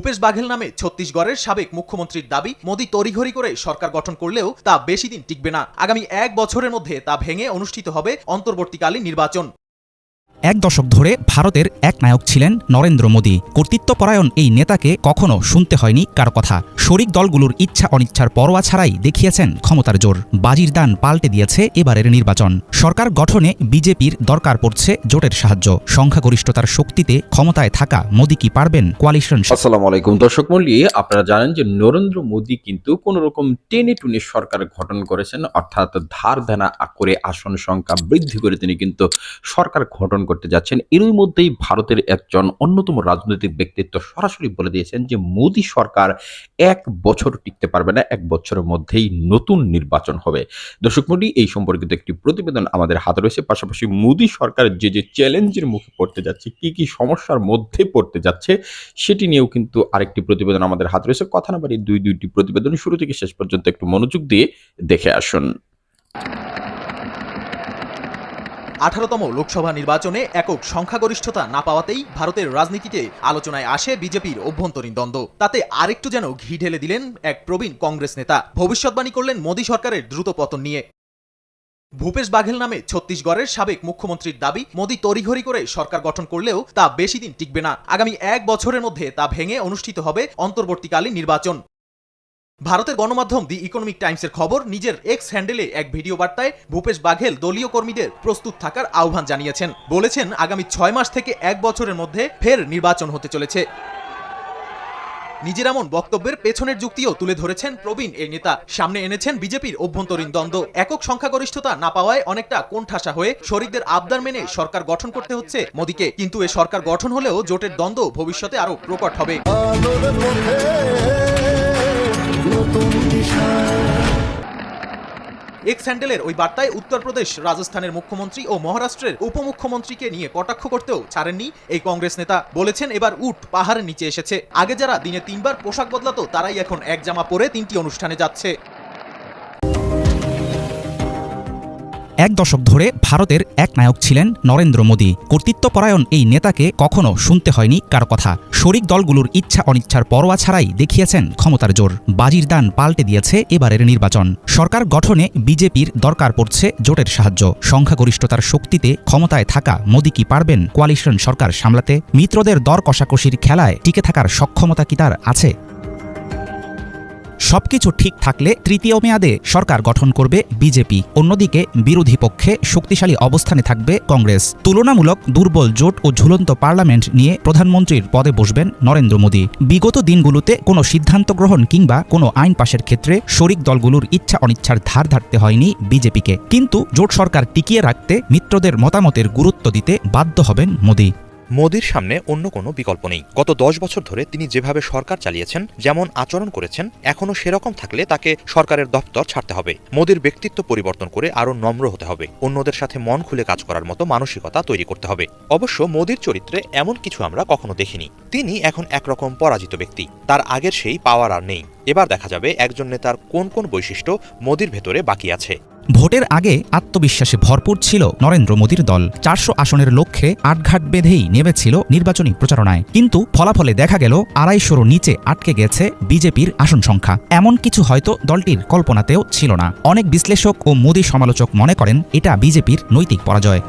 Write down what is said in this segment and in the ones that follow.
ভূপেশ বাঘেল নামে ছত্তিশগড়ের সাবেক মুখ্যমন্ত্রীর দাবি, মোদী তড়িঘড়ি করে সরকার গঠন করলেও তা বেশি দিন টিকবে না। আগামী এক বছরের মধ্যে তা ভেঙে অনুষ্ঠিত হবে অন্তর্বর্তীকালীন নির্বাচন। এক দশক ধরে ভারতের এক নায়ক ছিলেন নরেন্দ্র মোদী। কর্তৃত্বপরায়ণ এই নেতাকে কখনো শুনতে হয়নি কারও কথা। শরিক দলগুলোর ইচ্ছা অনিচ্ছার পরোয়া ছাড়াই দেখিয়েছেন ক্ষমতার জোর। বাজির দান পাল্টে দিয়েছে এবারের নির্বাচন। সরকার গঠনে বিজেপির দরকার পড়ছে জোটের সাহায্য। সংখ্যাগরিষ্ঠতার শক্তিতে ক্ষমতায় থাকা মোদী কি পারবেন? কোয়ালিশন আসসালামু আলাইকুম। দর্শক মন্ডলী আপনারা জানেন যে নরেন্দ্র মোদী কিন্তু কোন রকম টেনে টুনে সরকার গঠন করেছেন, অর্থাৎ ধার দেনা করে আসন সংখ্যা বৃদ্ধি করে তিনি কিন্তু সরকার গঠন করতে যাচ্ছেন। এরই মধ্যেই ভারতের একজন অন্যতম রাজনৈতিক ব্যক্তিত্ব সরাসরি বলে দিয়েছেন যে, মোদী সরকার এক বছর টিকতে পারবে না, এক বছরের মধ্যেই নতুন নির্বাচন হবে। দর্শক মন্ডলী, এই সম্পর্কিত একটি প্রতিবেদন আমাদের হাতে রয়েছে। পাশাপাশি মোদী সরকার যে যে চ্যালেঞ্জের মুখে পড়তে যাচ্ছে, কি কি সমস্যার মধ্যে পড়তে যাচ্ছে, সেটি নিয়েও কিন্তু আরেকটি প্রতিবেদন আমাদের হাতে রয়েছে। কথা না বাড়ি দুই, দুইটি প্রতিবেদন শুরু থেকে শেষ পর্যন্ত একটু মনোযোগ দিয়ে দেখে আসুন। আঠারোতম লোকসভা নির্বাচনে একক সংখ্যাগরিষ্ঠতা না পাওয়াতেই ভারতের রাজনীতিতে আলোচনায় আসে বিজেপির অভ্যন্তরীণ দ্বন্দ্ব। তাতে আরেকটু যেন ঘি ঢেলে দিলেন এক প্রবীণ কংগ্রেস নেতা। ভবিষ্যৎবাণী করলেন মোদী সরকারের দ্রুত পতন নিয়ে। ভূপেশ বাঘেল নামে ছত্তিশগড়ের সাবেক মুখ্যমন্ত্রীর দাবি, মোদী তড়িঘড়ি করে সরকার গঠন করলেও তা বেশি দিন টিকবে না। আগামী এক বছরের মধ্যে তা ভেঙে অনুষ্ঠিত হবে অন্তর্বর্তীকালীন নির্বাচন। ভারতের গণমাধ্যম দি ইকোনমিক টাইমসের খবর, নিজের এক্স হ্যান্ডেলে এক ভিডিও বার্তায় ভূপেশ বাঘেল দলীয় কর্মীদের প্রস্তুত থাকার আহ্বান জানিয়েছেন। বলেছেন, আগামী ছয় মাস থেকে এক বছরের মধ্যে ফের নির্বাচন হতে চলেছে। নিজের এমন বক্তব্যের পেছনের যুক্তিও তুলে ধরেছেন প্রবীণ এই নেতা। সামনে এনেছেন বিজেপির অভ্যন্তরীণ দ্বন্দ্ব। একক সংখ্যাগরিষ্ঠতা না পাওয়ায় অনেকটা কোণঠাসা হয়ে শরিকদের আবদার মেনে সরকার গঠন করতে হচ্ছে মোদীকে। কিন্তু এ সরকার গঠন হলেও জোটের দ্বন্দ্ব ভবিষ্যতে আরও প্রকট হবে। এক্স হ্যান্ডেলের ওই বার্তায় উত্তরপ্রদেশ, রাজস্থানের মুখ্যমন্ত্রী ও মহারাষ্ট্রের উপমুখ্যমন্ত্রীকে নিয়ে কটাক্ষ করতেও ছাড়েননি এই কংগ্রেস নেতা। বলেছেন এবার উঠ পাহাড়ের নিচে এসেছে। আগে যারা দিনে তিনবার পোশাক বদলাতো, তারাই এখন এক জামা পরে তিনটি অনুষ্ঠানে যাচ্ছে। এক দশক ধরে ভারতের এক নায়ক ছিলেন নরেন্দ্র মোদী। কর্তৃত্বপরায়ণ এই নেতাকে কখনো শুনতে হয়নি কারও কথা। শরিক দলগুলোর ইচ্ছা অনিচ্ছার পরোয়া ছাড়াই দেখিয়েছেন ক্ষমতার জোর। বাজির দান পাল্টে দিয়েছে এবারের নির্বাচন। সরকার গঠনে বিজেপির দরকার পড়ছে জোটের সাহায্য। সংখ্যাগরিষ্ঠতার শক্তিতে ক্ষমতায় থাকা মোদী কি পারবেন কোয়ালিশন সরকার সামলাতে? মিত্রদের দর কষাকষির খেলায় টিকে থাকার সক্ষমতা কি তার আছে? সবকিছু ঠিক থাকলে তৃতীয় মেয়াদে সরকার গঠন করবে বিজেপি। অন্যদিকে বিরোধী পক্ষে শক্তিশালী অবস্থানে থাকবে কংগ্রেস। তুলনামূলক দুর্বল জোট ও ঝুলন্ত পার্লামেন্ট নিয়ে প্রধানমন্ত্রীর পদে বসবেন নরেন্দ্র মোদী। বিগত দিনগুলোতে কোনো সিদ্ধান্ত গ্রহণ কিংবা কোনো আইন পাশের ক্ষেত্রে শরিক দলগুলোর ইচ্ছা অনিচ্ছার ধার ধারতে হয়নি বিজেপিকে। কিন্তু জোট সরকার টিকিয়ে রাখতে মিত্রদের মতামতের গুরুত্ব দিতে বাধ্য হবেন মোদী। মোদির সামনে অন্য কোনো বিকল্প নেই। গত দশ বছর ধরে তিনি যেভাবে সরকার চালিয়েছেন, যেমন আচরণ করেছেন, এখনও সেরকম থাকলে তাকে সরকারের দপ্তর ছাড়তে হবে। মোদির ব্যক্তিত্ব পরিবর্তন করে আরও নম্র হতে হবে। অন্যদের সাথে মন খুলে কাজ করার মতো মানসিকতা তৈরি করতে হবে। অবশ্য মোদির চরিত্রে এমন কিছু আমরা কখনো দেখিনি। তিনি এখন একরকম পরাজিত ব্যক্তি। তার আগের সেই পাওয়ার আর নেই। এবার দেখা যাবে একজন নেতার কোন কোন বৈশিষ্ট্য মোদির ভেতরে বাকি আছে। ভোটের আগে আত্মবিশ্বাসে ভরপুর ছিল নরেন্দ্র মোদীর দল। চারশো আসনের লক্ষ্যে আটঘাট বেঁধেই নেমেছিল নির্বাচনী প্রচারণায়। কিন্তু ফলাফলে দেখা গেল আড়াইশোর নিচে আটকে গেছে বিজেপির আসন সংখ্যা। এমন কিছু হয়তো দলটির কল্পনাতেও ছিল না। অনেক বিশ্লেষক ও মোদী সমালোচক মনে করেন, এটা বিজেপির নৈতিক পরাজয়।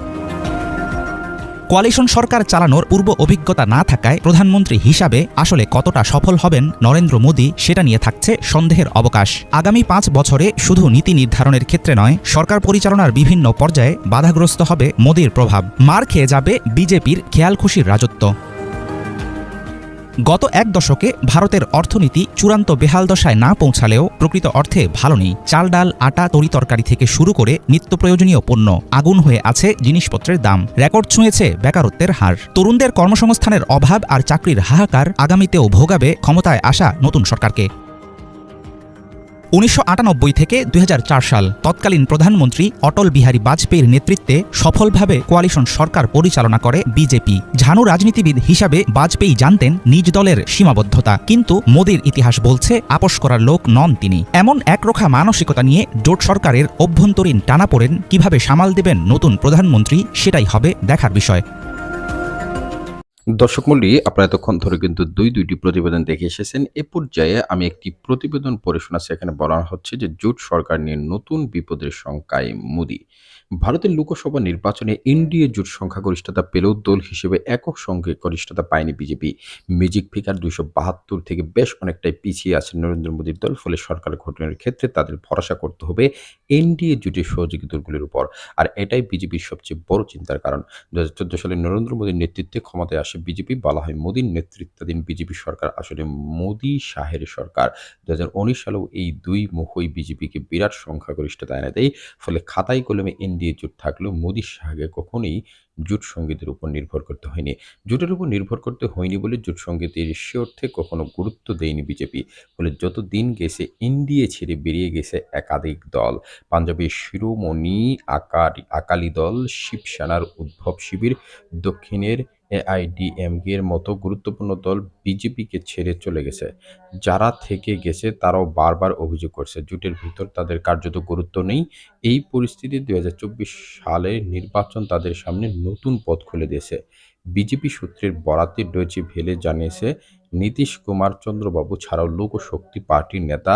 কোয়ালিশন সরকার চালানোর পূর্ব অভিজ্ঞতা না থাকায় প্রধানমন্ত্রী হিসাবে আসলে কতটা সফল হবেন নরেন্দ্র মোদী সেটা নিয়ে থাকছে সন্দেহের অবকাশ। আগামী পাঁচ বছরে শুধু নীতি নির্ধারণের ক্ষেত্রে নয়, সরকার পরিচালনার বিভিন্ন পর্যায়ে বাধাগ্রস্ত হবে মোদীর প্রভাব। মার খেয়ে যাবে বিজেপির খেয়ালখুশির রাজত্ব। গত এক দশকে ভারতের অর্থনীতি চূড়ান্ত বেহাল দশায় না পৌঁছালেও প্রকৃত অর্থে ভালো নেই। চাল, ডাল, আটা, তরি তরকারি থেকে শুরু করে নিত্য প্রয়োজনীয় পণ্য আগুন হয়ে আছে জিনিসপত্রের দাম। রেকর্ড ছুঁয়েছে বেকারত্বের হার। তরুণদের কর্মসংস্থানের অভাব আর চাকরির হাহাকার আগামীতেও ভোগাবে ক্ষমতায় আসা নতুন সরকারকে। উনিশশো আটানব্বই থেকে দু হাজার চার সাল তৎকালীন প্রধানমন্ত্রী অটল বিহারী বাজপেয়ীর নেতৃত্বে সফলভাবে কোয়ালিশন সরকার পরিচালনা করে বিজেপি। ঝানু রাজনীতিবিদ হিসাবে বাজপেয়ী জানতেন নিজ দলের সীমাবদ্ধতা, কিন্তু মোদীর ইতিহাস বলছে আপোষ করার লোক নন তিনি। এমন একরোখা মানসিকতা নিয়ে জোট সরকারের অভ্যন্তরীণ টানাপোড়েন কীভাবে সামাল দেবেন নতুন প্রধানমন্ত্রী সেটাই হবে দেখার বিষয়। দর্শক মন্ডলী আপনারা এতক্ষণ ধরে কিন্তু দুই দুইটি প্রতিবেদন দেখে এসেছেন। এ পর্যায়ে আমি একটি প্রতিবেদন পড়ে শোনাচ্ছি। এখানে বলা হচ্ছে যে, জোট সরকার নিয়ে নতুন বিপদের সংখ্যায় মোদি। ভারতের লোকসভা নির্বাচনে এনডিএ জোট সংখ্যাগরিষ্ঠতা পেলেও দল হিসেবে একক সঙ্গে সংখ্যাগরিষ্ঠতা পায়নি বিজেপি। ম্যাজিক ফিগার দুইশো বাহাত্তর থেকে বেশ অনেকটাই পিছিয়ে আছে নরেন্দ্র মোদীর দল, ফলে সরকার গঠনের ক্ষেত্রে তাদের ভরসা করতে হবে এনডিএ জোটের সহযোগী দলগুলির উপর। আর এটাই বিজেপির সবচেয়ে বড় চিন্তার কারণ। দু হাজার চোদ্দ সালে নরেন্দ্র মোদীর নেতৃত্বে ক্ষমতায় আসে বিজেপি, বলা হয় মোদীর নেতৃত্বাধীন বিজেপি সরকার আসলে মোদী শাহের সরকার। দু হাজার উনিশ সালেও এই দুই মুখই বিজেপিকে বিরাট সংখ্যাগরিষ্ঠতা এনে দেয়, ফলে খাতায় কলমে এনডিএ জোট থাকলেও মোদী শাহকে কখনোই জোট সঙ্গীতের উপর নির্ভর করতে হয়নি। জোটের উপর নির্ভর করতে হয়নি বলে জোট সঙ্গীতের সে অর্থে কখনো গুরুত্ব দেয়নি বিজেপি, ফলে যত দিন গেছে এনডিএ ছেড়ে বেরিয়ে গেছে একাধিক দল। পাঞ্জাবের শিরোমণি আকার, আকালি দল শিবসেনার উদ্ভব শিবির, দক্ষিণের এআইডিএমকে এর মতো গুরুত্বপূর্ণ দল বিজেপিকে ছেড়ে চলে গেছে। যারা থেকে গেছে, তারাও বারবার অভিযোগ করছে, জোটের ভিতর তাদের কার্যত গুরুত্ব নেই। এই পরিস্থিতি দুই হাজার চব্বিশ সালে নির্বাচন তাদের সামনে নতুন পথ খুলে দিয়েছে। বিজেপি সূত্রের বরাতে ডয়েচে ভেলে জানিয়েছে, নীতিশ কুমার চন্দ্রবাবু ছাড়াও লোকশক্তি পার্টির নেতা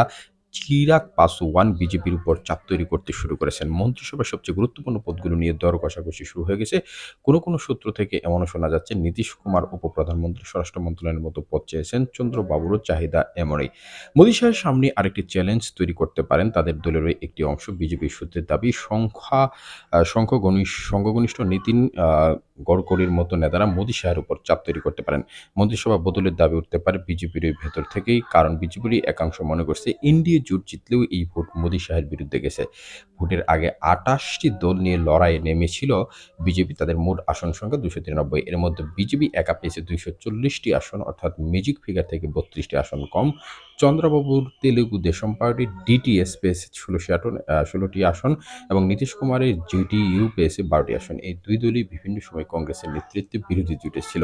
চিরাগ পাসওয়ান বিজেপির উপর চাপ তৈরি করতে শুরু করেছেন। মন্ত্রিসভার সবচেয়ে গুরুত্বপূর্ণ পদগুলো নিয়ে দর কষাকষি শুরু হয়ে গেছে। কোনো কোনো সূত্র থেকে এমনও শোনা যাচ্ছে নীতিশ কুমার উপপ্রধানমন্ত্রী স্বরাষ্ট্র মন্ত্রণালয়ের মতো পদ চেয়েছেন চন্দ্রবাবুরও চাহিদা এমনই। মোদী সাহের সামনে আরেকটি চ্যালেঞ্জ তৈরি করতে পারেন তাদের দলের একটি অংশ। বিজেপির সূত্রের দাবি সংখ্যা আহ, সংখ্যাগরিষ্ঠ সংখ্যাগরিষ্ঠ নীতিন গডকরির মতো নেতারা মোদী শাহের উপর চাপ তৈরি করতে পারেন। মন্ত্রিসভা বদলের দাবি উঠতে পারে বিজেপির ভেতর থেকেই কারণ বিজেপির একাংশ মনে করছে এনডিএ জোট জিতলেও এই ভোট মোদী শাহের বিরুদ্ধে গেছে। ভোটের আগে আটাশটি দল নিয়ে লড়াইয়ে নেমেছিল বিজেপি, তাদের মোট আসন সংখ্যা দুশো তিরানব্বই। এর মধ্যে বিজেপি একা পেয়েছে দুইশো চল্লিশটি আসন, অর্থাৎ ম্যাজিক ফিগার থেকে বত্রিশটি আসন কম। চন্দ্রবাবুর তেলেগু দেশম পার্টির ডিটিএস পেয়েছে ষোলোশি আটন ষোলোটি আসন এবং নীতিশ কুমারের জিডিইউ পেয়েছে বারোটি আসন। এই দুই দলই বিভিন্ন সময় কংগ্রেসের নেতৃত্বে বিরোধী জুটে ছিল।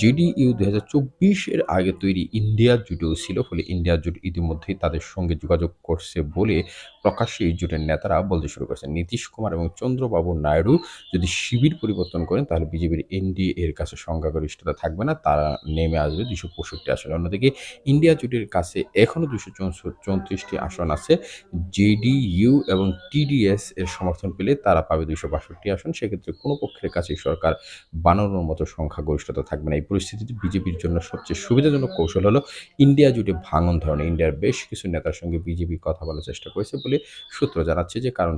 জিডিইউ দু হাজার চব্বিশের আগে তৈরি ইন্ডিয়া জুটেও ছিল, ফলে ইন্ডিয়া জুট ইতিমধ্যেই তাদের সঙ্গে যোগাযোগ করছে বলে প্রকাশ্যে এই জোটের নেতারা বলতে শুরু করেছেন, নীতিশ কুমার এবং চন্দ্রবাবু নাইডু যদি শিবির পরিবর্তন করেন, তাহলে বিজেপির এনডিএ এর কাছে সংখ্যাগরিষ্ঠতা থাকবে না, তারা নেমে আসবে দুশো পঁয়ষট্টি আসন। অন্যদিকে ইন্ডিয়া জোটের কাছে এখনও দুশো চৌত্রিশটি আসন আছে, জেডিইউ এবং টিডিএস এর সমর্থন পেলে তারা পাবে দুশো বাষট্টি আসন। সেক্ষেত্রে কোনো পক্ষের কাছে সরকার বানানোর মতো সংখ্যাগরিষ্ঠতা থাকবে না। এই পরিস্থিতিতে বিজেপির জন্য সবচেয়ে সুবিধাজনক কৌশল হলো, ইন্ডিয়া জুটে ভাঙন ধরনের, ইন্ডিয়ার বেশ কিছু নেতার সঙ্গে বিজেপি কথা বলার চেষ্টা করেছে বলে সূত্র জানাচ্ছে যে, কারণ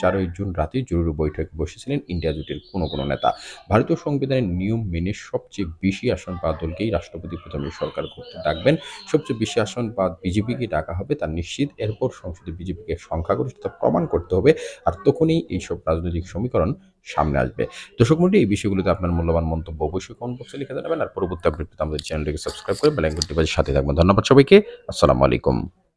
চারই জুন রাতে জরুরি বৈঠকে বসেছিলেন ইন্ডিয়া জোটের কোনো কোনো নেতা। ভারতীয় সংবিধানের নিয়ম মেনে সবচেয়ে বেশি আসন পাওয়া দলকেই রাষ্ট্রপতি প্রথমে সরকার করতে ডাকবেন। সবচেয়ে বেশি আসন পাওয়া বিজেপিকে ডাকা হবে তার নিশ্চিত। এরপর সংসদে বিজেপিকে সংখ্যাগরিষ্ঠতা প্রমাণ করতে হবে, আর তখনই এইসব রাজনৈতিক সমীকরণ সামনে আসবে। দর্শক মন্ডলী, এই বিষয়গুলোতে আপনার মূল্যবান মন্তব্য অবশ্যই কমেন্ট বক্সে লিখে জানাবেন, আর পরবর্তী আপডেট আমাদের চ্যানেলটিকে সাবস্ক্রাইব করে বেলাইকনটি বাজে সাথে থাকবেন। ধন্যবাদ সবাইকে। আসসালামু আলাইকুম।